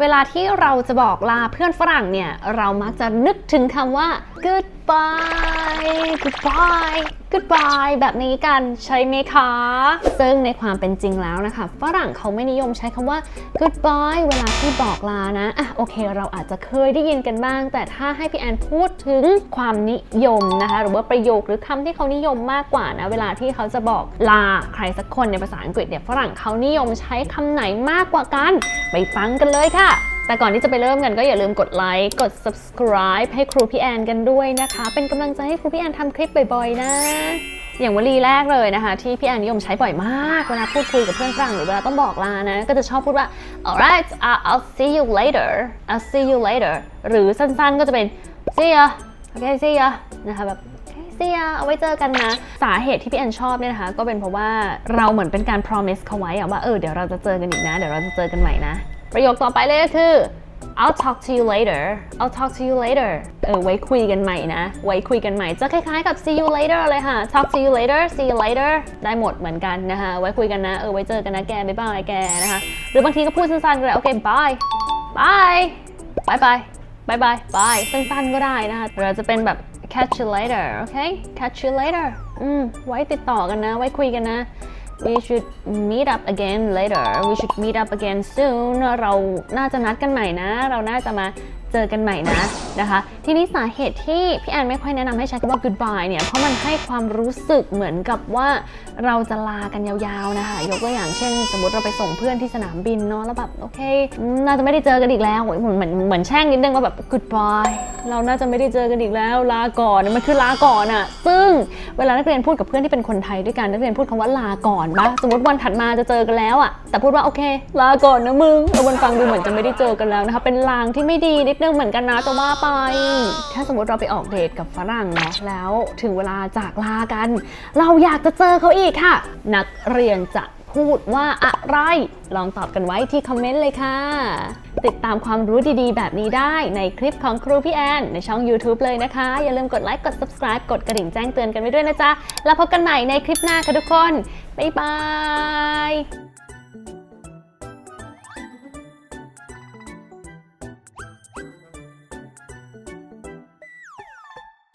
เวลาที่เราจะบอกลาเพื่อนฝรั่งเนี่ย เรามักจะนึกถึงคำว่า goodbye goodbye goodbye แบบนี้กันใช่ไหมคะ ซึ่งในความเป็นจริงแล้วนะคะ ฝรั่งเขาไม่นิยมใช้คำว่า goodbye เวลาที่บอกลานะอะโอเค เราอาจจะเคยได้ยินกันบ้าง แต่ถ้าให้พี่แอนพูดถึงความนิยมนะคะ หรือว่าประโยคหรือคำที่เขานิยมมากกว่านะ เวลาที่เขาจะบอกลาใครสักคนในภาษาอังกฤษเนี่ยฝรั่งเขานิยมใช้คำไหนมากกว่ากัน ไปฟังกันเลยค่ะ แต่ก่อนที่จะไปเริ่มกันก็อย่าลืมกดไลค์ กด subscribe ให้ครูพี่แอนกันด้วยนะคะ เป็นกำลังใจให้ครูพี่แอนทำคลิปบ่อยๆ นะ อย่างวลีแรกเลยนะคะ ที่พี่แอนนิยมใช้บ่อยมาก เวลาพูดคุยกับเพื่อนฝรั่งหรือเวลาต้องบอกลานะ ก็จะชอบพูดว่า alright I'll see you later I'll see you later หรือสั้นๆก็จะเป็น see ya okay see ya นะคะแบบ see ya เอาไว้เจอกันนะ สาเหตุที่พี่แอนชอบเนี่ยนะคะ ก็เป็นเพราะว่าเราเหมือนเป็นการ promise เขาไว้อะว่าเออเดี๋ยวเราจะเจอกันอีกนะ เดี๋ยวเราจะเจอกันใหม่นะ ประโยคต่อไปเลยก็คือ I'll talk to you later I'll talk to you later เออ ไว้คุยกันใหม่นะ ไว้คุยกันใหม่ จะคล้ายๆกับ see you later เลยค่ะ talk to you later see you later ได้หมดเหมือนกันนะคะ ไว้คุยกันนะ เออ ไว้เจอกันนะแก บ๊ายบายแกนะคะ หรือบางทีก็พูดสั้นๆก็ได้ โอเค bye bye bye bye bye bye bye สั้นๆก็ได้นะคะเราจะเป็นแบบ catch you later โอเค catch you later อืม ไว้ติดต่อกันนะ ไว้คุยกันนะ we should meet up again later we should meet up again soon เราน่าจะนัดกันใหม่นะ เราน่าจะมาเจอกันใหม่นะนะคะ ทีนี้สาเหตุที่พี่แอนไม่ค่อยแนะนำให้ใช้คำว่า goodbye เนี่ย เพราะมันให้ความรู้สึกเหมือนกับว่าเราจะลากันยาวๆนะคะ ยกตัวอย่างเช่น สมมติเราไปส่งเพื่อนที่สนามบินเนาะแล้วแบบโอเค น่าจะไม่ได้เจอกันอีกแล้วเหมือนเหมือนเหมือนแช่งนิดนึงว่าแบบ goodbye เราน่าจะไม่ได้เจอกันอีกแล้ว ลาก่อนมันคือลาก่อนอะซึ่งเวลานักเรียนพูดกับเพื่อนที่เป็นคนไทยด้วยกันนักเรียนพูดคำว่าลาก่อนปะสมมติวันถัดมาจะเจอกันแล้วอะแต่พูดว่าโอเค ลาก่อนนะมึงเออวันฟังดูเหมือนจะไม่ได้เจอกันแล้วนะคะเป็นลางที่ไม่ดีนิดนึงเหมือนกันนะจะว่าไป ถ้าสมมติเราไปออกเดทกับฝรั่งเนาะแล้วถึงเวลาจากลากัน เราอยากจะเจอเขาอีกค่ะ นักเรียนจะพูดว่าอะไร ลองตอบกันไว้ที่คอมเมนต์เลยค่ะ ติดตามความรู้ดีๆ แบบนี้ได้ในคลิปของครูพี่แอนในช่อง YouTube เลยนะคะ อย่าลืมกดไลค์ กด subscribe กดกระดิ่งแจ้งเตือนกันไว้ด้วยนะจ๊ะ แล้วพบกันใหม่ในคลิปหน้าค่ะทุกคน บ๊ายบาย